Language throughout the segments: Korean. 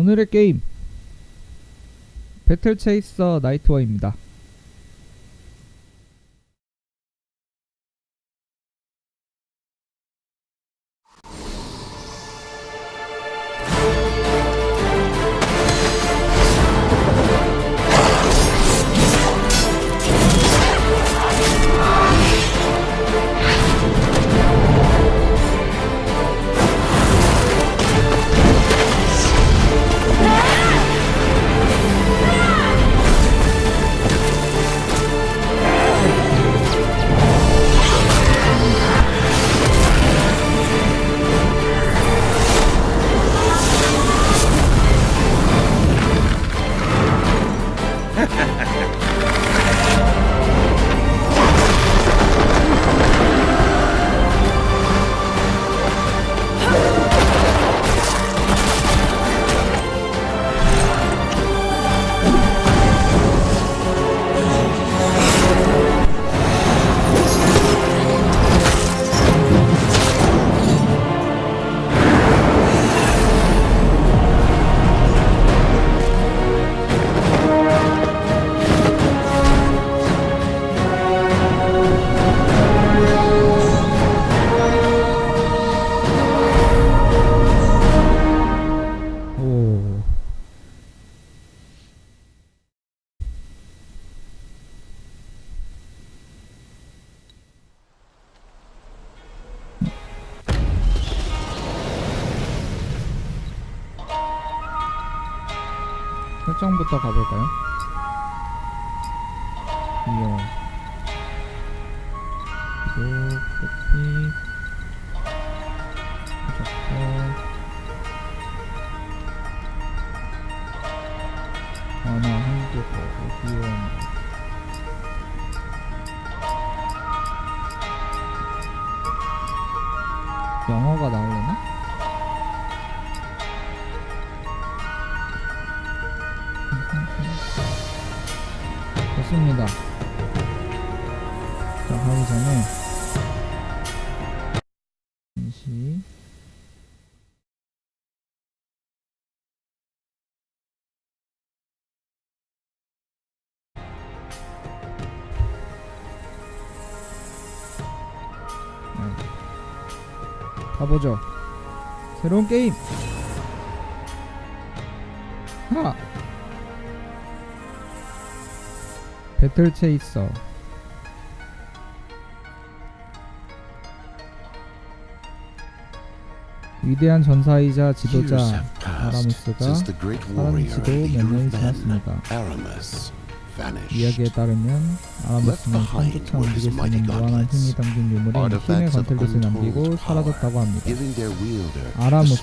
오늘의 게임 배틀 체이서 나이트워입니다. 가볼까요? 이어 가보죠. 새로운 게임. 하. 배틀 체이서. 위대한 전사이자 지도자 아라무스가 since the great warrior 사라지고 몇 년이 지났습니다. 이야기에 따르면 아라무스는 수 있는 무한한 힘이 담긴 유물인 힘의 건틀릿을 남기고 사라졌다고 합니다. 아라무스,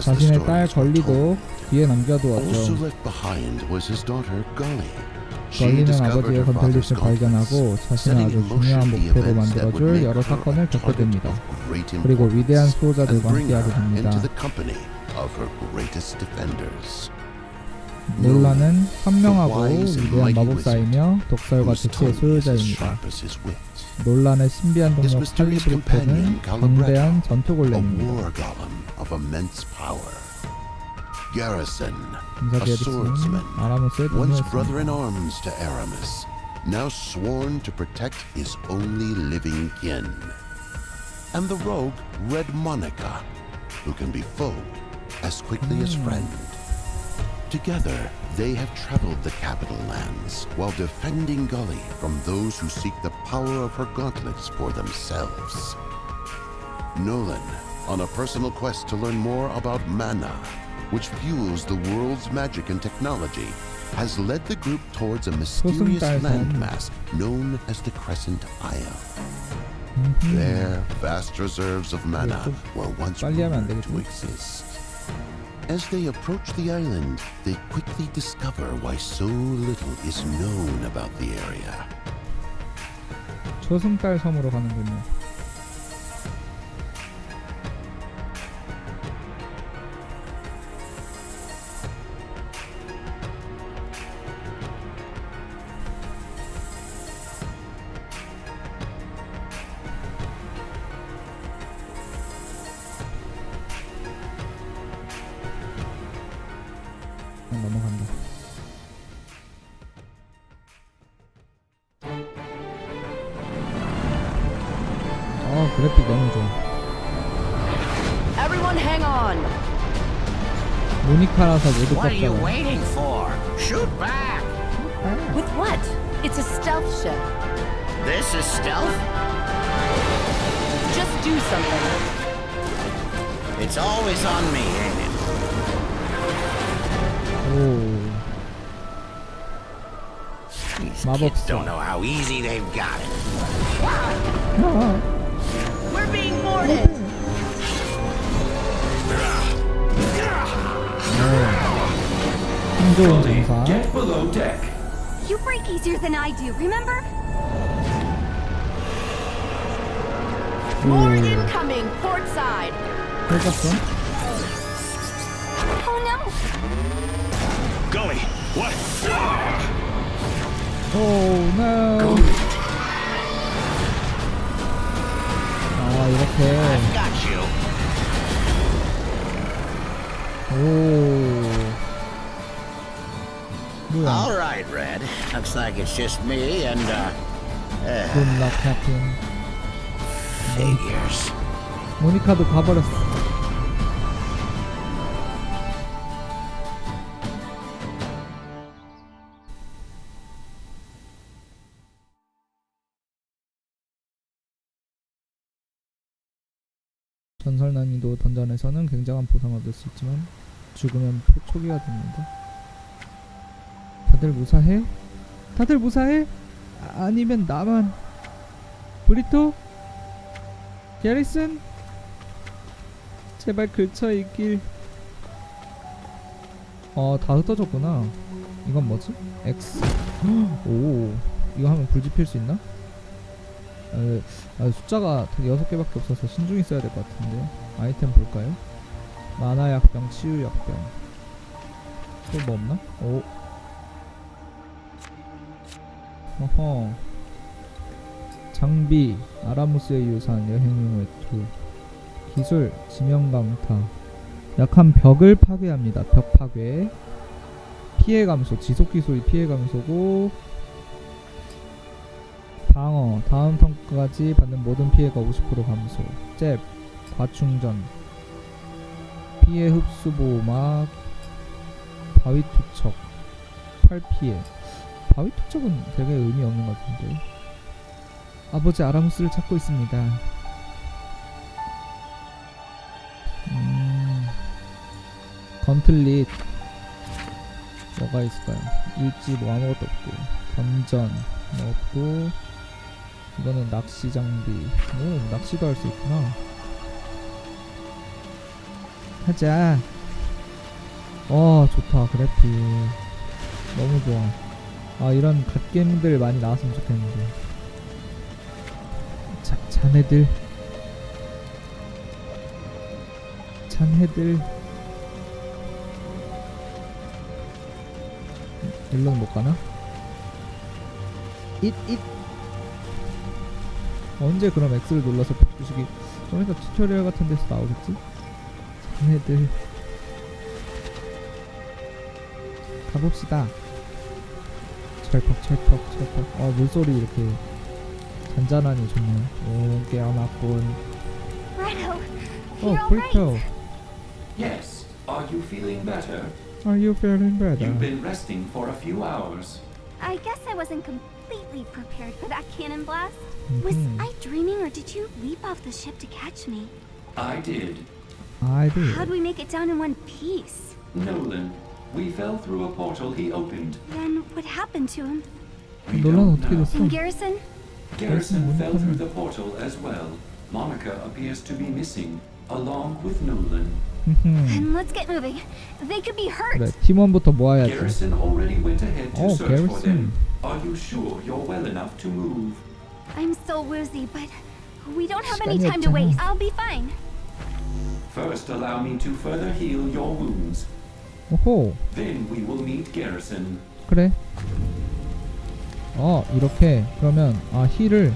자신의 딸. 걸리도 뒤에 남겨두었죠. 걸리는 아버지의 건틀릿을 발견하고 setting 아주 중요한 목표로 만들어줄 여러 사건을 겪게 됩니다. 그리고 위대한 수호자들과 함께하게 됩니다. into the company of her greatest defenders. 놀라는 현명하고 wise and 위대한 mighty 마법사이며 독설과 whose 재치의 tongue is as 소유자입니다. sharp as his wit. 논란의 신비한 His 동력 mysterious 칼리브르토는 companion, Calibretto, 거대한 전투 a 골렘입니다. war golem of immense power. Garrison, 인사 a 게리스는 swordsman, 아라무스의 once brother in 동료였습니다. arms to Aramis, now sworn to protect his only living kin. And the rogue, Red Monica, who can be foe as quickly as Hmm. friend. Together, they have traveled the capital lands while defending Gully from those who seek the power of her gauntlets for themselves. Nolan, on a personal quest to learn more about mana, which fuels the world's magic and technology, has led the group towards a mysterious landmass known as the Crescent Isle. Mm -hmm. There, vast reserves of mana were once rumored to exist. As they approach the island, they quickly discover why so little is known about the area. 초승달 섬으로 가는군요. What are you waiting for? Shoot back! With what? It's a stealth ship. This is stealth? Just do something. It's always on me, ain't it? Ooh. These kids don't know how easy they've got it. We're being boarded! 힘 좋은 전사. Get below deck. You break easier than I do, remember? More incoming. Port side. 해봤어? Oh no! Gully, what? 오, no. 아, 이렇게. Got you. 오. 뭐야? All right, Red. Looks like it's just me and, uh, uh, Good luck, Captain. figures. 모니카도 가버렸어. 전설 난이도 던전에서는 굉장한 보상을 얻을 수 있지만 죽으면 표- 초기화 됩니다. 다들 무사해? 다들 무사해? 아, 아니면 나만? 브리토? 게리슨? 제발 근처 있길. 어, 다 흩어졌구나. 이건 뭐지? X. 오, 이거 하면 불 지필 수 있나? 아, 아, 숫자가 여섯 개밖에 없어서 신중히 써야 될 것 같은데. 아이템 볼까요? 만화 약병, 치유 약병. 또 뭐 없나? 오. 어허. 장비, 아라무스의 유산, 여행용 외투. 기술 지명 강타. 약한 벽을 파괴합니다. 벽 파괴. 피해 감소 지속 기술이 피해 감소고. 방어 다음 턴까지 받는 모든 피해가 50% 감소. 잽 과충전. 피해 흡수 보호막. 바위 투척. 팔 피해 바위 투척은 되게 의미 없는 것 같은데. 아버지 아라무스를 찾고 있습니다. 음, 건틀릿. 뭐가 있을까요? 일지 뭐 아무것도 없고 던전 뭐 없고 이거는 낚시 장비. 오 낚시도 할 수 있구나. 하자. 어 좋다. 그래픽. 너무 좋아 아 이런 갓게임들 많이 나왔으면 좋겠는데. 자 자네들. 잔해들. 일로는 못 가나? 잇잇. 언제 그럼 X를 눌러서 주식이 좀 이따 튜토리얼 같은 데서 나오겠지? 잔해들. 가봅시다 철퍽 철퍽 철퍽 어 물소리 이렇게 잔잔하니 좋네요 오 깨어났군 Redo, 어 you're alright. 브리토 Yes. Are you feeling better? Are you feeling better? You've been resting for a few hours. I guess I wasn't completely prepared for that cannon blast. Was Mhm. I dreaming or did you leap off the ship to catch me? I did. I did. How'd we make it down in one piece? Nolan, we fell through a portal he opened. Then what happened to him? We 논란 don't 어떻게 know. 됐어? And Garrison? Garrison Garrison fell wouldn't through come. the portal as well. Monica appears to be missing, along with Nolan. 흠흠. Then let's get moving. They could be hurt. 그래 팀원부터 모아야지. Garrison already went ahead to Oh, search for Garrison. them. Are you sure you're well enough to move? I'm still woozy, but we don't have any 시간이 time to 없잖아. waste. I'll be fine. First, allow me to further heal your wounds. 오호. 그래. 어 이렇게 그러면 아 힐을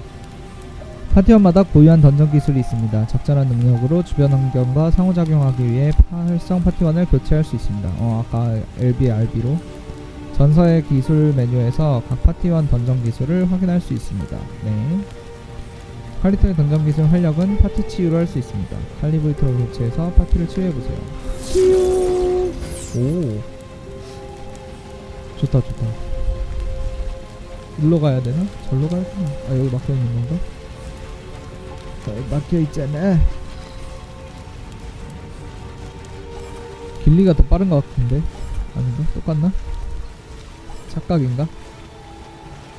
파티원마다 고유한 던전 기술이 있습니다. 적절한 능력으로 주변 환경과 상호작용하기 위해 활성 파티원을 교체할 수 있습니다. 어, 아까 LB, RB로 전서의 기술 메뉴에서 각 파티원 던전 기술을 확인할 수 있습니다. 네. 칼리토의 던전 기술 활력은 파티 치유를 할수 있습니다. 칼리브리터를 교체해서 파티를 치유해보세요. 치유! 오. 좋다, 좋다. 일로 가야 되나? 절로 가야 되나? 아, 여기 막혀 있는 건가? 어, 막혀 있잖아. 길리가 더 빠른 것 같은데? 아닌가? 똑같나? 착각인가?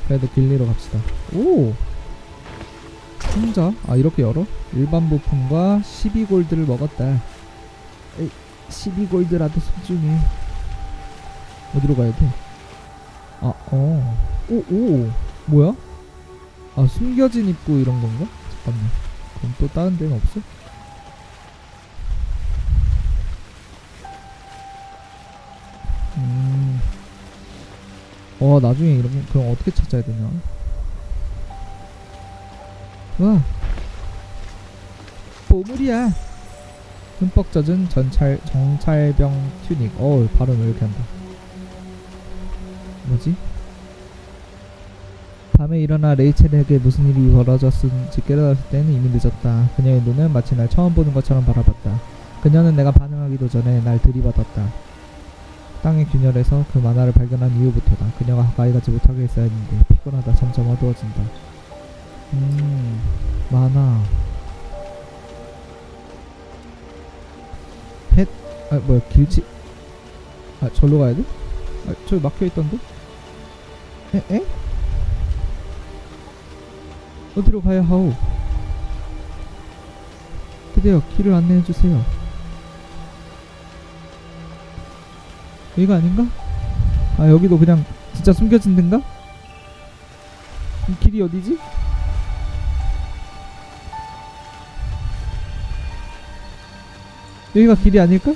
그래도 길리로 갑시다. 오! 상자? 아 이렇게 열어? 일반 부품과 12골드를 먹었다. 에이, 12골드라도 소중해. 어디로 가야 돼? 아, 어. 오, 오. 뭐야? 아, 숨겨진 입구 이런 건가? 잠깐만. 그럼 또 다른 데는 없어? 음. 어, 나중에 이런 그럼 어떻게 찾아야 되냐? 와. 보물이야. 흠뻑 젖은 전찰 정찰병 튜닉. 어, 발음 왜 이렇게 한다. 뭐지? 밤에 일어나 레이첼에게 무슨 일이 벌어졌는지 깨달았을 때는 이미 늦었다. 그녀의 눈은 마치 날 처음 보는 것처럼 바라봤다. 그녀는 내가 반응하기도 전에 날 들이받았다. 땅의 균열에서 그 만화를 발견한 이후부터다. 그녀가 가까이 가지 못하게 했어야 했는데 피곤하다. 점점 어두워진다. 음, 만화. 아 뭐야 길치. 아 절로 가야 돼? 아 저기 막혀 있던데? 에? 에? 어디로 가야 하오? 드디어 길을 안내해 주세요. 여기가 아닌가? 아 여기도 그냥 진짜 숨겨진 데인가? 이 길이 어디지? 여기가 길이 아닐까?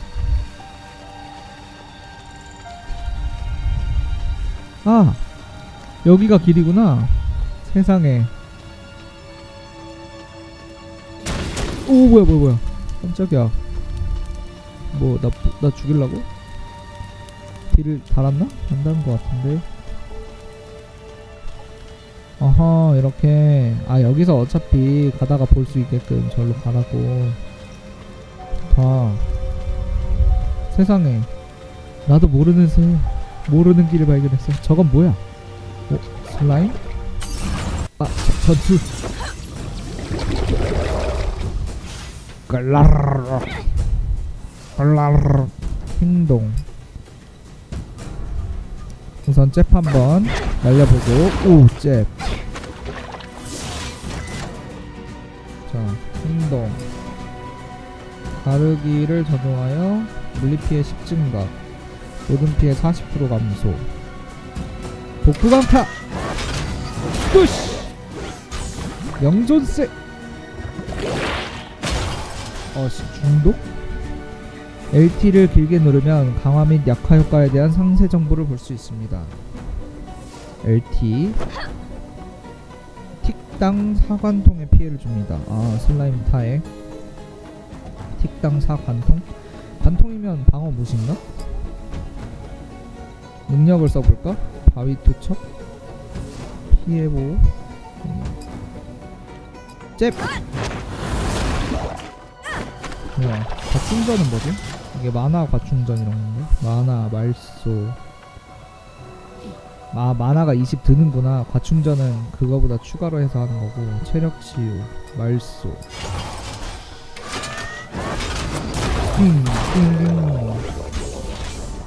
아 여기가 길이구나. 세상에. 오 뭐야 뭐야 뭐야. 깜짝이야. 뭐나나 죽일라고? 딜을 달았나? 안 달은 것 같은데. 아하 이렇게. 아 여기서 어차피 가다가 볼 수 있게끔 절로 가라고. 좋다 세상에. 나도 모르는 새 모르는 길을 발견했어 저건 뭐야? 어? 슬라임? 아 저- 전투. 글라르르 글라르르 행동. 우선 잽 한번 날려보고. 오 잽 자 행동. 가르기를 적용하여 물리피해 10 증가 모든 피해 40% 감소 복구 강타 푸시 명존세 어씨 중독? LT를 길게 누르면 강화 및 약화 효과에 대한 상세 정보를 볼 수 있습니다. LT 틱당 사관통에 피해를 줍니다. 아 슬라임 타액 틱당 사관통 관통이면 방어 무신가? 능력을 써볼까? 바위 투척 피해 보호 음. 잽 뭐야 과충전은 뭐지? 이게 만화 과충전 이런 건가? 만화 말소 아 만화가 20 드는구나 과충전은 그거보다 추가로 해서 하는 거고 체력 치유 말소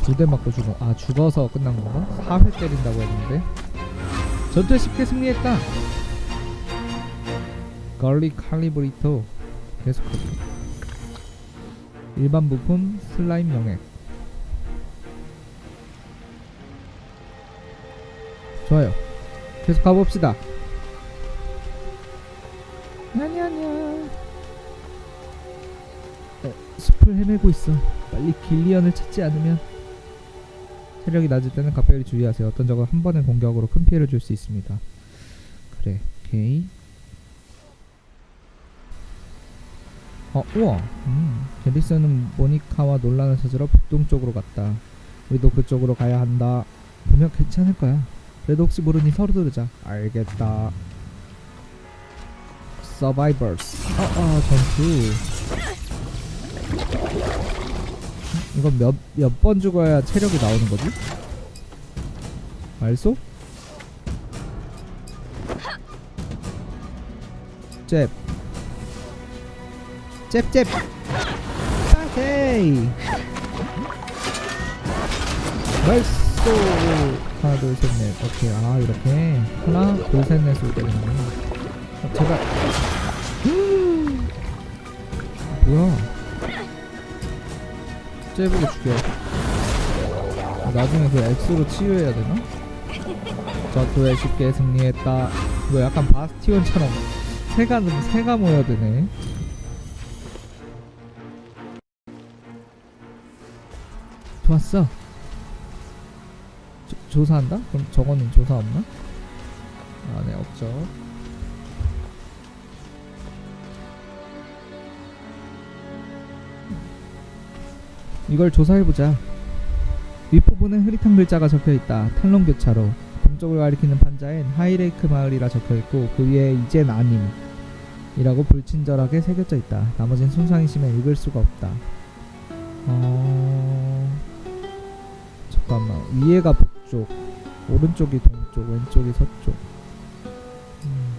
두 대 맞고 죽어. 아 죽어서 끝난 건가? 4회 때린다고 했는데. 전투에 쉽게 승리했다. 걸리 칼리브리토 계속하기. 일반 부품 슬라임 영액. 좋아요. 계속 가봅시다. 아냐냐 어, 숲을 헤매고 있어. 빨리 길리언을 찾지 않으면 체력이 낮을 때는 각별히 주의하세요 어떤 적은 한 번의 공격으로 큰 피해를 줄 수 있습니다 그래 오케이 어, 우와. 음. 게리스는 모니카와 논란을 찾으러 북동쪽으로 갔다. 우리도 그쪽으로 가야 한다. 분명 괜찮을 거야. 그래도 혹시 모르니 서로 들으자. 알겠다. Survivors. 아, 아, 전투. 이건 몇, 몇 번 죽어야 체력이 나오는 거지? 말소? 잽. 잽 잽. 오케이. 말소. 하나 둘 셋 넷. 오케이. 아 이렇게 하나 둘 셋 넷으로 되겠네. 어, 제발. 뭐야? 잽으로 죽여. 어, 나중에 그 X로 치유해야 되나? 전투에 쉽게 승리했다. 이거 약간 바스티온처럼 새가 새가 모여 드네. 좋았어. 조, 조사한다? 그럼 저거는 조사 없나? 아, 네 없죠. 이걸 조사해보자. 윗부분에 흐릿한 글자가 적혀있다. 탈론 교차로. 동쪽을 가리키는 판자엔 하이레이크 마을이라 적혀있고 그 위에 이젠 아님 이라고 불친절하게 새겨져 있다. 나머진 손상이 심해 읽을 수가 없다. 어... 잠깐만 위에가 북쪽 오른쪽이 동쪽 왼쪽이 서쪽 음.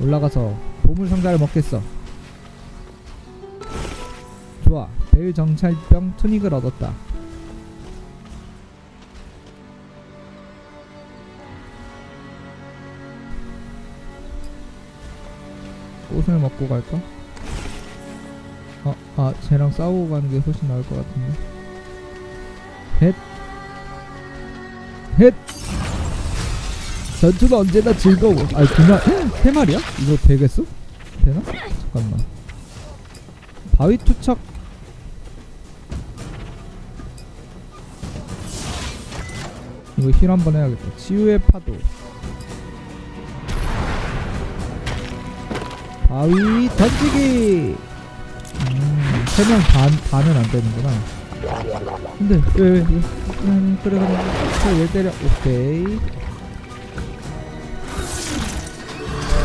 올라가서 보물 상자를 먹겠어 좋아 벨 정찰병 투닉을 얻었다 꽃을 먹고 갈까? 아, 아, 쟤랑 싸우고 가는 게 훨씬 나을 것 같은데. 헷. 헷. 전투는 언제나 즐거워. 두 마, 세 마리야? 이거 되겠어? 되나? 잠깐만. 바위 투척. 이거 힐 한번 해야겠다. 치유의 파도. 바위 던지기. 음, 세명 반, 반은 안 되는구나. 근데, 왜, 왜, 왜. 음, 그래, 그래. 그래, 왜 때려. 오케이.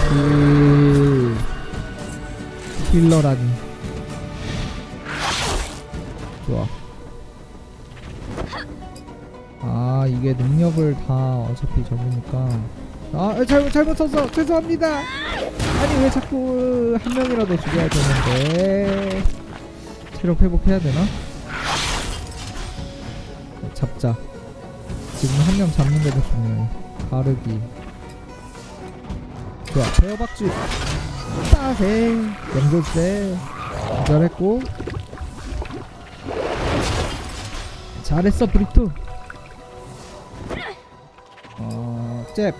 그, 힐러라니. 좋아. 아, 이게 능력을 다 어차피 적으니까. 아, 잘못, 잘못 썼어. 죄송합니다. 아니 왜 자꾸 한 명이라도 죽여야 되는데. 체력 회복해야 되나? 네, 잡자. 지금 한 명 잡는 게더 중요해 가르기. 좋아. 베어박쥐. 따세. 영조세 기절했고. 잘했어 브리투 어... 잽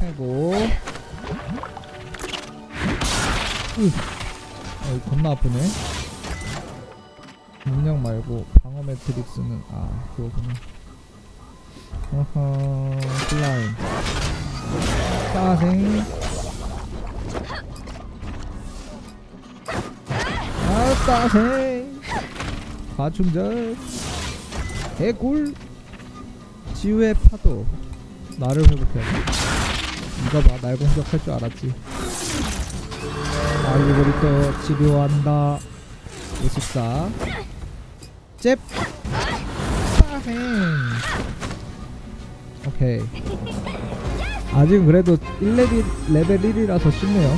패고 으. 어, 이거 겁나 아프네. 능력 말고 방어 매트릭스는 아 그거구나. 어허 슬라임. 따생. 아 따생. 과충전. 개굴. 지우의 파도. 나를 회복해야 돼. 이거 봐, 날 공격할 줄 알았지. 알고리터 치료한다. 54. 잽. 빠생. 오케이. 아직은 그래도 1레벨, 레벨 1이라서 쉽네요.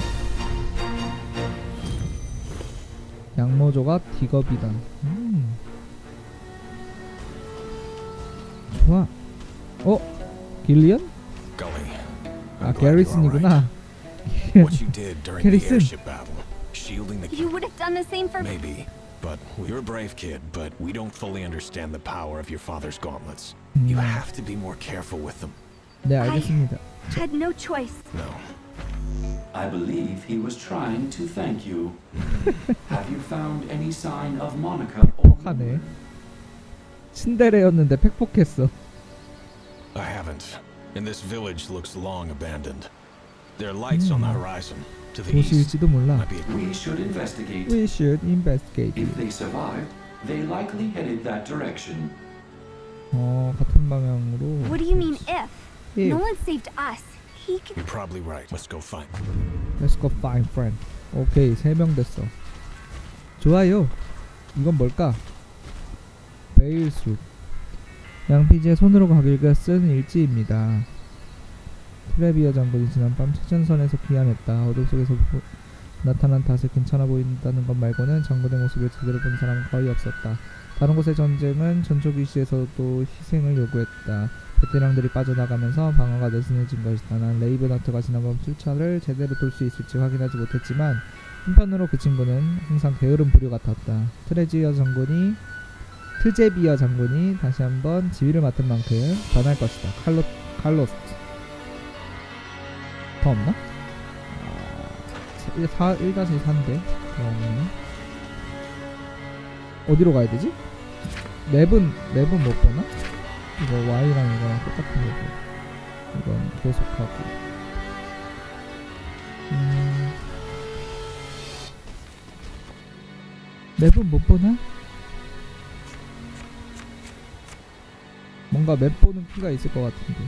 양모조가 디겁이다. 음. 좋아. 어? 길리언? Gully. 아, I'm glad you're all 게리슨이구나. right. What you did during the Garrison. airship battle, shielding the You would have done the same for maybe, but you're a brave kid. But we don't fully understand the power of your father's gauntlets. 음, You have to be more careful with them. 네, 알겠습니다. had no choice. No, I believe he was trying to thank you. Have you found any sign of Monica or 하네. 신데레였는데 팩폭했어. I haven't. And this village looks long abandoned. There are lights on the horizon. to the east. 도시일지도 몰라. Might be a We should investigate. We should investigate. If they survive, they likely headed that direction. 어 같은 방향으로. What do you mean if? If. No one saved us. He can. You're probably right. Let's go find. Let's go find friend. 오케이 세 명 됐어. 좋아요. 이건 뭘까? 베일숲. 양피지의 손으로 가길가 쓴 일지입니다. 트레비어 장군이 지난밤 최전선에서 귀환했다. 어둠 속에서 보- 나타난 탓에 괜찮아 보인다는 것 말고는 장군의 모습을 제대로 본 사람은 거의 없었다. 다른 곳의 전쟁은 전초 기시에서도 희생을 요구했다. 베테랑들이 빠져나가면서 방어가 느슨해진 것이다. 난 레이브너트가 지난밤 출차를 제대로 돌 수 있을지 확인하지 못했지만 한편으로 그 친구는 항상 게으른 부류 같았다. 트레지어 장군이 트제비어 장군이 다시 한번 지휘를 맡은 만큼 변할 것이다. 칼로 칼로스트 더 없나? 아, 1, 4, 1-4인데 그러면 어디로 가야 되지? 맵은 맵은 못 보나? 이거 Y랑 이거랑 똑같은 거고 이건 계속하고 음... 맵은 못 보나? 뭔가 맵 보는 키가 있을 것 같은데.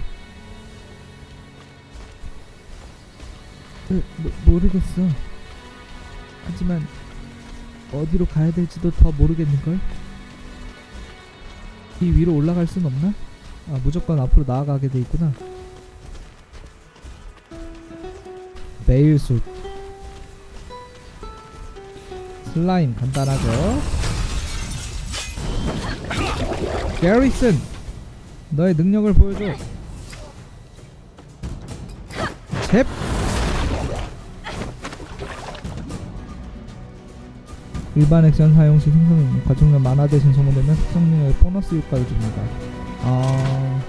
으, 모, 모르겠어. 하지만 어디로 가야 될지도 더 모르겠는걸? 이 위로 올라갈 순 없나? 아 무조건 앞으로 나아가게 돼 있구나. 베일숲 슬라임 간단하죠? 게리슨 너의 능력을 보여줘 잽 일반 액션 사용 시 생성 과정량 만화 대신 소모되면 특성 능력에 보너스 효과를 줍니다. 아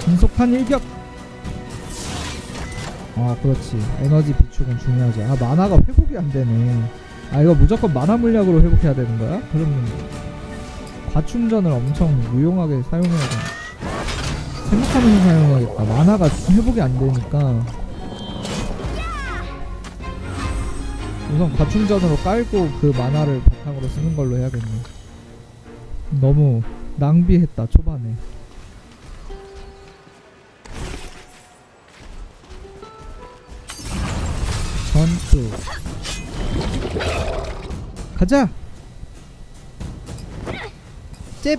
신속한 일격. 아 그렇지 에너지 비축은 중요하지. 아 만화가 회복이 안 되네. 아 이거 무조건 만화 물약으로 회복해야 되는 거야? 그러면 과충전을 엄청 유용하게 사용해야 돼. 생각하면서 사용해야겠다. 만화가 회복이 안 되니까. 우선 과충전으로 깔고 그 만화를 바탕으로 쓰는 걸로 해야겠네. 너무 낭비했다, 초반에. 전투. 가자! 잽!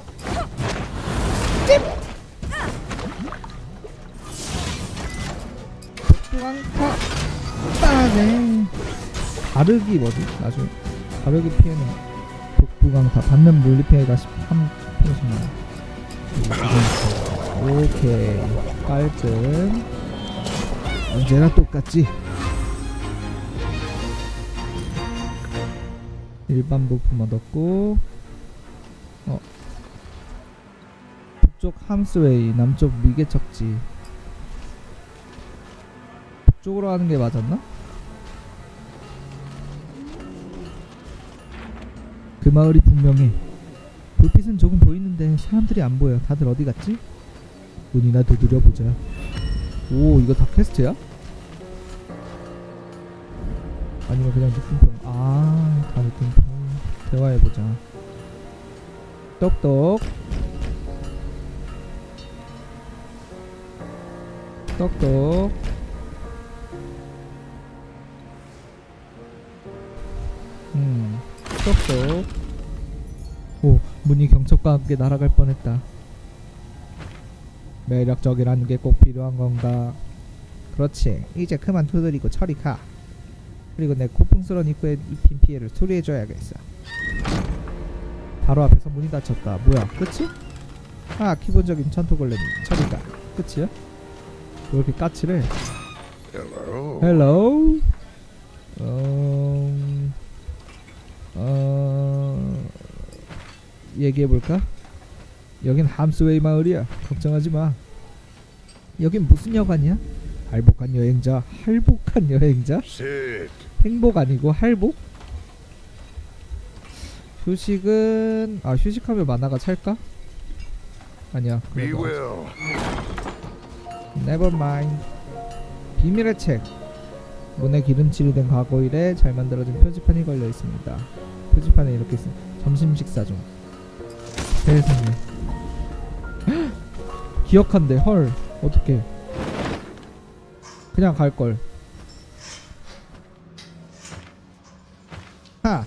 가르기 뭐지? 나중에 가르기 피해는 복부강타 받는 물리 피해가 13%씩 오케이. 깔끔. 언제나 똑같지 일반 부품 얻었고 어 북쪽 함스웨이 남쪽 미개척지 북쪽으로 하는 게 맞았나? 그 마을이 분명해 불빛은 조금 보이는데 사람들이 안 보여 다들 어디 갔지? 문이나 두드려 보자 오 이거 다 퀘스트야? 아니면 그냥 느낌표 아 다 느낌표 대화해보자. 똑똑. 똑똑. 음 똑똑. 오 문이 경첩과 함께 날아갈 뻔했다. 매력적이라는 게 꼭 필요한 건가? 그렇지. 이제 그만 두드리고 저리 가 그리고 내 고풍스러운 입구에 입힌 피해를 수리해줘야겠어 바로 앞에서 문이 닫혔다 뭐야 끝이? 아 기본적인 전투골렘이 저리 가 끝이야? 왜 이렇게 까칠해 Hello. 헬로 음, 어, 얘기해볼까? 여긴 함스웨이 마을이야 걱정하지 마 여긴 무슨 여관이야? 할복한 여행자 할복한 여행자? 행복 아니고 할복? 휴식은 아 휴식하면 만화가 찰까? 아니야. 그래도. Never mind. 비밀의 책. 문에 기름칠이 된 과거일에 잘 만들어진 표지판이 걸려 있습니다. 표지판에 이렇게 있습 점심 식사 중. 세상에. 기억한대. 헐. 어떡해. 그냥 갈 걸. 하.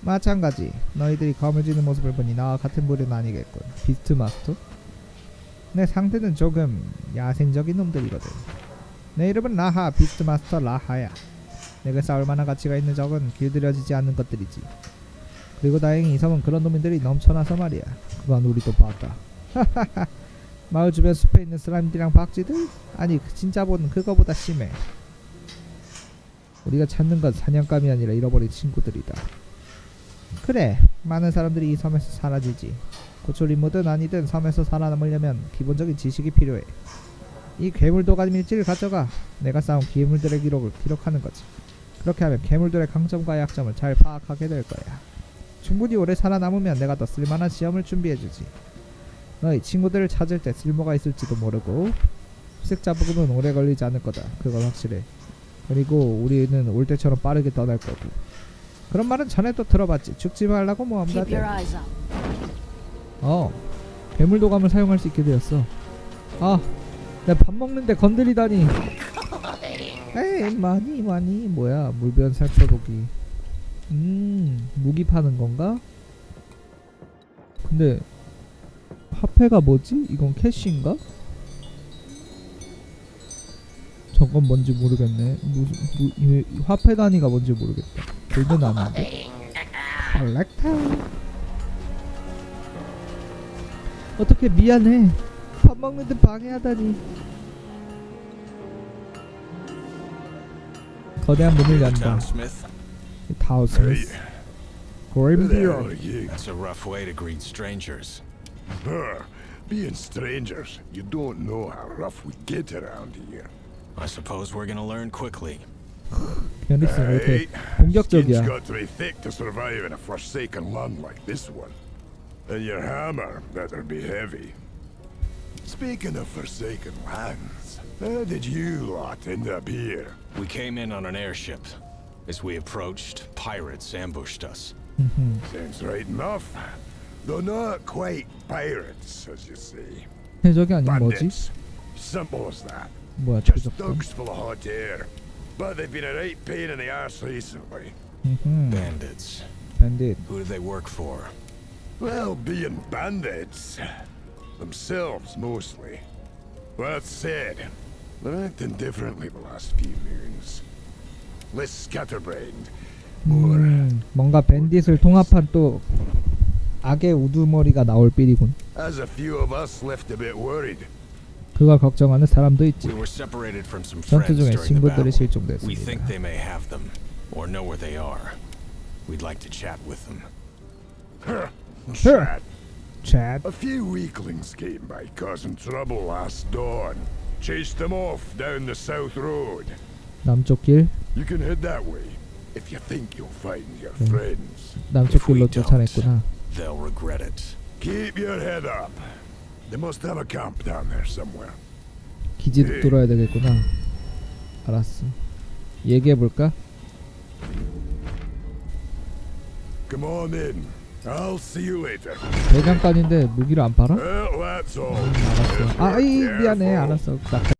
마찬가지. 너희들이 쥐는 모습을 보니 나와 같은 부류는 아니겠군. 비스트 마스터? 내 상대는 조금 야생적인 놈들이거든. 내 이름은 라하, 비스트 마스터 라하야. 내가 싸울 만한 가치가 있는 적은 길들여지지 않는 것들이지. 그리고 다행히 이 섬은 그런 놈들이 넘쳐나서 말이야. 그건 우리도 봤다. 마을 주변 숲에 있는 슬라임들이랑 박쥐들? 아니 그 진짜보는 그거보다 심해. 우리가 찾는 건 사냥감이 아니라 잃어버린 친구들이다. 그래, 많은 사람들이 이 섬에서 사라지지. 고철인물든 아니든 섬에서 살아남으려면 기본적인 지식이 필요해. 이 괴물 도가니 밀지를 가져가 내가 쌓은 괴물들의 기록을 기록하는 거지. 그렇게 하면 괴물들의 강점과 약점을 잘 파악하게 될 거야. 충분히 오래 살아남으면 내가 더 쓸만한 시험을 준비해주지. 너희 친구들을 찾을 때 쓸모가 있을지도 모르고 흑색 자부금은 오래 걸리지 않을 거다. 그건 확실해. 그리고 우리는 올 때처럼 빠르게 떠날 거고. 그런 말은 전에도 들어봤지. 죽지 말라고 eyes up. 어 괴물 도감을 사용할 수 있게 되었어 아 내가 밥 먹는데 건드리다니 에이 많이 많이 뭐야 물변 살펴보기 음 무기 파는 건가? 근데 화폐가 뭐지? 이건 캐시인가? 저건 뭔지 모르겠네. 무슨 무, 이, 화폐 단위가 뭔지 모르겠다. 골든 아닌데 컬렉터. 어떻게 미안해? 밥 먹는데 방해하다니. 거대한 문을 연다. Are you? That's a rough way to greet strangers. Huh. Being strangers, you don't know how rough we get around here. I suppose we're gonna learn quickly. 베니스 왜 이렇게 Hey, 공격적이야 skin's got to be thick to survive in a forsaken land like this one. And your hammer better be heavy. Speaking of forsaken lands, how did you lot end up here? We came in on an airship. As we approached, pirates ambushed us. Seems right enough. Though not quite pirates, as you see. 해적이 아닌 뭐지? Bandits. Simple as that. 뭐야 Just 최적권 thugs full of hot air. But they've been a right pain in the arse recently. 음, Bandits. 밴딧 Who do they work for? Well, being bandits. Themselves, mostly. That said, they're acting differently the last few moons. Less scatterbrained. More. 음, 뭔가 밴딧을 통합한 또 악의 우두머리가 나올 삘이군 As a few of us left a bit worried. 그걸 걱정하는 사람도 있지 We were separated from some 전투 friends 중에 during the 친구들이 battle. We 실종됐습니다 think they may have them, or know where they are. We'd like to chat with them. Chat. 챗 A few weaklings came by causing trouble last dawn. Chased them off down the south road. 남쪽 길 You can head that way if you think you'll find your Mm. friends. 남쪽 If we 길로 don't. 쫓아냈구나 They'll regret it. Keep your head up. They must have a camp down there somewhere. 기지도 뚫어야 되겠구나 알았어 얘기해 볼까? Come on in. I'll see you later. 대장간인데 무기를 안 팔아? Well, that's all. 알았어 아이 미안해 알았어 나